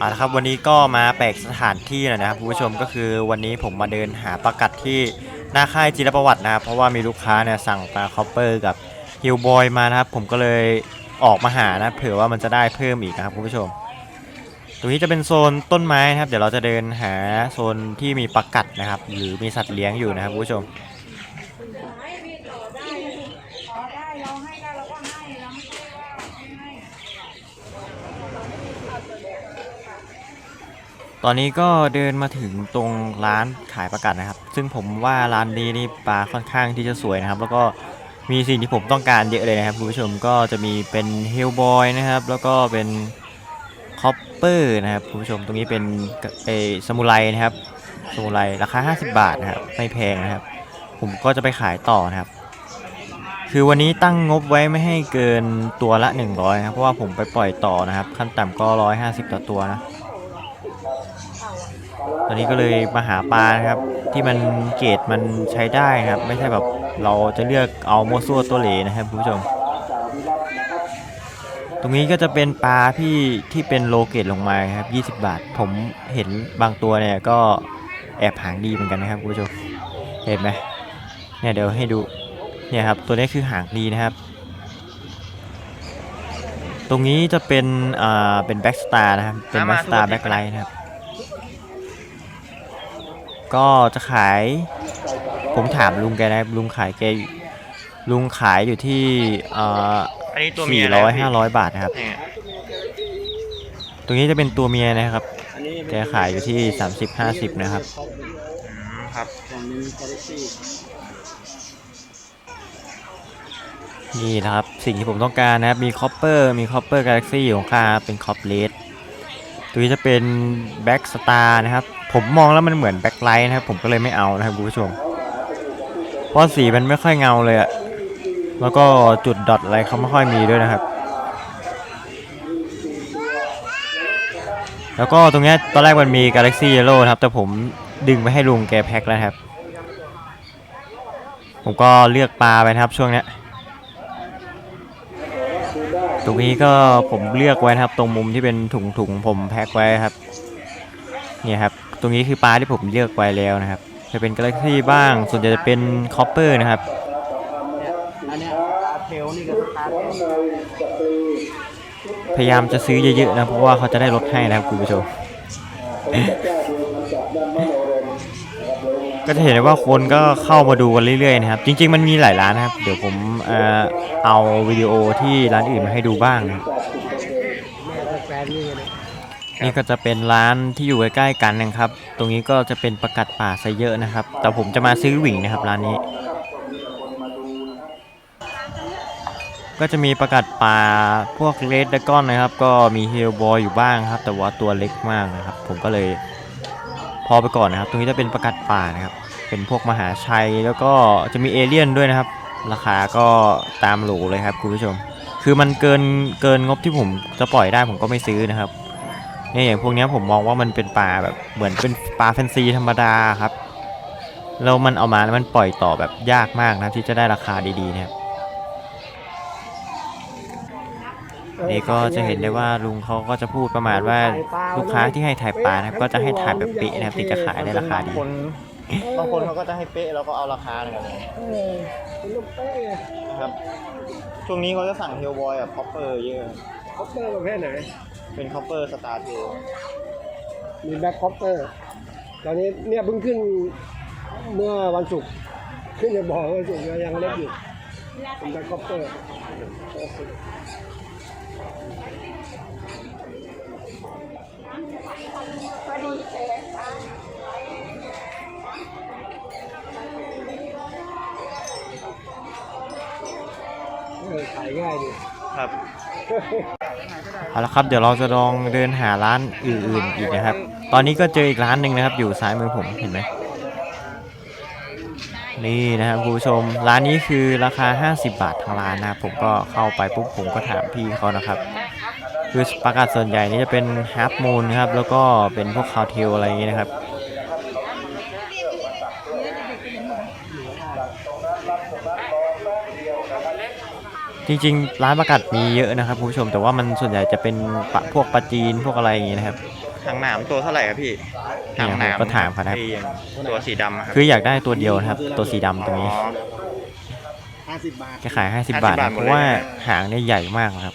เอาละครับวันนี้ก็มาแปลกสถานที่หน่อยนะครับคุณผู้ชมก็คือวันนี้ผมมาเดินหาปลากัดที่หน้าค่ายจิรประวัตินะครับเพราะว่ามีลูกค้าเนี่ยสั่งปลาคอปเปอร์กับฮิลบอยมานะครับ ผมก็เลยออกมาหานะเผื่อว่ามันจะได้เพิ่มอีกนะครับคุณผู้ชม ตรงนี้จะเป็นโซนต้นไม้นะครับ เดี๋ยวเราจะเดินหาโซนที่มีปลากัดนะครับ หรือมีสัตว์เลี้ยงอยู่นะครับคุณผู้ชม ขอได้เราให้ได้เราก็ให้เราไม่ใช่ว่าไม่ให้ ตอนนี้ก็เดินมาถึงตรงร้านขายประกัดนะครับ ซึ่งผมว่าร้านนี้นี่ปลาค่อนข้างที่จะสวยนะครับ แล้วก็มีสิ่งที่ผมต้องการเยอะเลยนะครับคุณผู้ชมก็จะมีเป็นเฮลบอยนะครับ แล้วก็เป็นคอปเปอร์นะครับคุณผู้ชมตรงนี้เป็นเอสมุไรนะครับสมุไรราคา 50 บาทนะครับไม่แพงนะครับ ผมก็จะไปขายต่อนะครับ คือวันนี้ตั้งงบไว้ไม่ให้เกินตัวละ 100นะครับเพราะว่าผมไปปล่อยต่อนะครับ ขั้นต่ำก็ 150 ต่อตัวนะ ตอนนี้ก็เลยมาหาปลานะครับ ที่มันเกรดมันใช้ได้ครับ ไม่ใช่แบบเราจะเลือกเอาโมซัวตัวเหลนะครับคุณผู้ชม ตรงนี้ก็จะเป็นปลาที่ที่เป็นโลเกตลงมาครับ 20 บาท ผมเห็นบางตัวเนี่ยก็แอบหางดีเหมือนกันนะครับคุณผู้ชม เห็นไหมเนี่ยเดี๋ยวให้ดูเนี่ยครับตัวนี้คือหางดีนะครับ ตรงนี้จะเป็นอ่าเป็นแบ็กสตาร์นะครับเป็นแบ็กสตาร์แบ็กไลท์นะครับ ก็จะขาย ผมถามลุงแกนะลุงขายแกลุงขายอยู่ที่เอ่ออันนี้ตัวเมีสี่ยร้อยนะพี่ห้าร้อยบาทนะครับ เนี่ยตรงนี้จะเป็นตัวเมียนะครับอันนี้แกขายอยู่ที่30 50นะครับ อืมครับฝั่งนี้กาแล็กซี่นี่นะครับ สิ่งที่ผมต้องการนะครับ มีคอปเปอร์ มีคอปเปอร์กาแล็กซี่อยู่ข้างๆเป็นคอปเลส ตัวนี้จะเป็นแบ็กสตาร์นะครับ ผมมองแล้วมันเหมือนแบ็คไลท์นะครับ ผมก็เลยไม่เอานะครับคุณผู้ชม เพราะสีมันไม่ค่อยเงาเลยอะแล้วก็จุดดอทอะไรเขาไม่ค่อยมีด้วยนะครับ แล้วก็ตรงนี้ตอนแรกมันมี Galaxy Yellow ครับ แต่ผมดึงไปให้ลุงแกแพ็คแล้วครับ ผมก็เลือกปลาไปนะครับช่วงนี้ ตรงนี้ก็ผมเลือกไว้นะครับ ตรงมุมที่เป็นถุงถุงผมแพ็คไว้ครับเนี่ยครับ ตรงนี้คือปลาที่ผมเลือกไว้แล้วนะครับ จะเป็น Galaxy บ้าง ส่วนใหญ่จะเป็น Copper นะครับพยายามจะซื้อเยอะๆนะเพราะว่าเขาจะได้ลดให้นะครับคุณผู้ชม ก็จะเห็นได้ว่าคนก็เข้ามาดูกันเรื่อยๆนะครับ จริง ๆ มันมีหลายร้านนะครับ เดี๋ยวผมเอ่อเอาวิดีโอที่ร้านอื่นมาให้ดูบ้างนะนี่ก็จะเป็นร้านที่อยู่ใกล้ๆกันนะครับ ตรงนี้ก็จะเป็นประกัดป่าซะเยอะนะครับ แต่ผมจะมาซื้อหวิ่งนะครับร้านนี้ ก็จะมีประกัดป่าพวกเลดดก้อนนะครับ ก็มีเฮลบอยอยู่บ้างครับ แต่ว่าตัวเล็กมากนะครับ ผมก็เลย อไปก่อนนะครับ ตรงนี้จะเป็นประกัดป่านะครับ เป็นพวกมหาชัยแล้วก็จะมีเอเลี่ยนด้วยนะครับ ราคาก็ตามหลูเลยครับคุณผู้ชม คือมันเกินเกินงบที่ผมจะปล่อยได้ผมก็ไม่ซื้อนะครับเนี่ยอย่างพวกนี้ผมมองว่ามันเป็นปลาแบบเหมือนเป็นปลาแฟนซีธรรมดาครับแล้วมันเอามาแล้วมันปล่อยต่อแบบยากมากนะที่จะได้ราคาดีๆนะครับ นี่ก็จะเห็นได้ว่าลุงเขาก็จะพูดประมาณว่าลูกค้าที่ให้ถ่ายปลานะครับก็จะให้ถ่ายแบบเป๊ะนะครับถึงจะขายได้ราคาดี บางคนบางคนเขาก็จะให้เป๊ะแล้วก็เอาราคานะครับเออเป็นลูกเป้ครับ ช่วงนี้เขาจะสั่งเฮลบอยกับคอปเปอร์เยอะ คอปเปอร์ประเภทไหน เป็นคอปเปอร์สตาร์เทลมีแบ็คคอปเปอร์ตอนนี้เนี่ยเพิ่งขึ้นเมื่อวันศุกร์ขึ้นในบ่อวันศุกร์ยังเล็กอยู่ เป็นแบ็คอปเปอร์เออขายง่ายดีครับเอาละครับเดี๋ยวเราจะลองเดินหาร้านอื่นๆอีกนะครับ ตอนนี้ก็เจออีกร้านหนึ่งนะครับ อยู่ซ้ายมือผมเห็นไหม นี่นะครับคุณผู้ชม ร้านนี้คือราคา 50 บาททางร้านนะครับผมก็เข้าไปปุ๊บผมก็ถามพี่เขานะครับ คือประกาศส่วนใหญ่นี่จะเป็นฮาร์ปมูนครับแล้วก็เป็นพวกคาวเทลอะไรอย่างเงี้ยนะครับ จริงๆ ร้านประกัดมีเยอะนะครับคุณผู้ชมแต่ว่ามันส่วนใหญ่จะเป็นปะพวกปลาจีนพวกอะไรอย่างงี้นะครับ หางหนามตัวเท่าไหร่ครับพี่เนี่ยหางหนามผมก็ถามเขานะครับ ไอ้ตัวสีดำะรับคืออยากได้ตัวเดียวนะครับ ตัวสีดำตรงนี้ อ๋อ ห้าสิบบาทจะขาย 50 บาท50บาทนะหมเพดเลยราะว่านะหางเนี่ยใหญ่มากนะครับ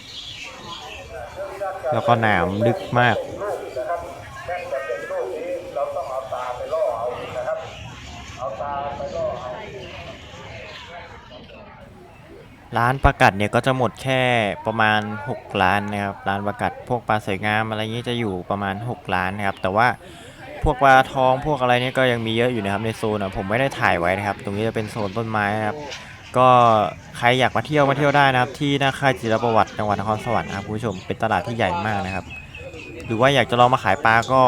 แล้วก็หนามลึกมาก ร้านประกัดเนี่ยก็จะหมดแค่ประมาณ 6 ล้านนะครับร้านประกัดพวกปลาสวยงามอะไรเงี้จะอยู่ประมาณ 6 ล้านนะครับ แต่ว่าพวกปลาทองพวกอะไรเนี่ยก็ยังมีเยอะอยู่นะครับในโซนอะผมไม่ได้ถ่ายไว้นะครับ ตรงนี้จะเป็นโซนต้นไม้นะครับ ก็ใครอยากมาเที่ยวมาเที่ยวได้นะครับ ที่หน้าค่ายจิรประวัติจังหวัดนครสวรรค์นะครับคุณผู้ชมเป็นตลาดที่ใหญ่มากนะครับ หรือว่าอยากจะลองมาขายปลาก็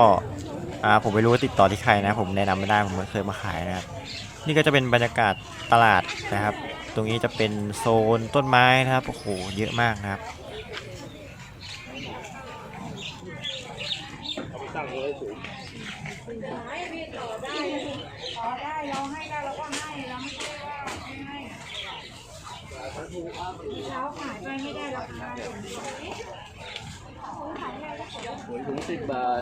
อ่าผมไม่รู้ว่าติดต่อที่ใครนะ ผมแนะนำไม่ได้ผมไม่เคยมาขายนะครับ นี่ก็จะเป็นบรรยากาศตลาดนะครับ ตรงนี้จะเป็นโซนต้นไม้นะครับ โอ้โห เยอะมากนะครับขอได้เราให้ได้เราก็ให้เราไม่ใช่ว่าไม่ให้เราขายไปไม่ได้ราคาถุงสิบบาท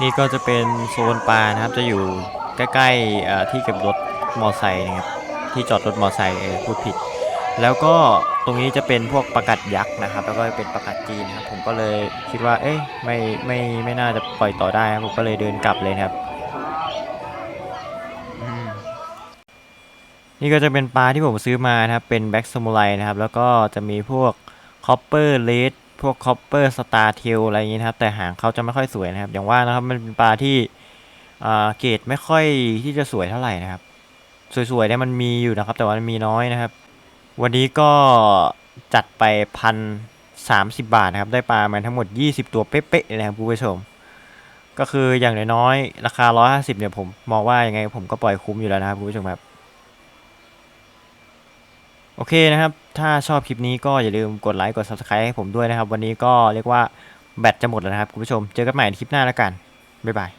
นี่ก็จะเป็นโซนปลานะครับ จะอยู่ใกล้ๆที่เก็บรถมอไซค์นะครับ ที่จอดรถมอไซค์พูดผิด แล้วก็ตรงนี้จะเป็นพวกประกัดยักษ์นะครับ แล้วก็เป็นประกัดจีนนะครับ ผมก็เลยคิดว่า เอ๊ะไม่ไม่ไม่น่าจะปล่อยต่อได้ครับผมก็เลยเดินกลับเลยครับ นี่ก็จะเป็นปลาที่ผมซื้อมานะครับ เป็นแบ็กซ m มูไรนะครับ แล้วก็จะมีพวกคอปเปอร์เลด พวกคอปเปอร์สตาร์เทลอะไรอย่างนี้นะครับ แต่หางเขาจะไม่ค่อยสวยนะครับ อย่างว่านะครับมันเป็นปลาที่เกรดไม่ค่อยที่จะสวยเท่าไหร่นะครับ สวยๆเนี่ยมันมีอยู่นะครับ แต่ว่ามันมีน้อยนะครับ วันนี้ก็จัดไปพันสามสิบาทนะครับ ได้ปลามาทั้งหมด 20 ตัวเป๊ะๆเลยนะครับคุณผู้ชม ก็คืออย่างน้อยๆราคา 150เนี่ยผมมองว่ายังไงผมก็ปล่อยคุ้มอยู่แล้วนะครับคุณผู้ชมครับ โอเคนะครับ ถ้าชอบคลิปนี้ก็อย่าลืมกดไลค์ กด subscribe ให้ผมด้วยนะครับ วันนี้ก็เรียกว่าแบตจะหมดแล้วนะครับคุณผู้ชม เจอกันใหม่ในคลิปหน้าแล้วกัน บ๊ายบาย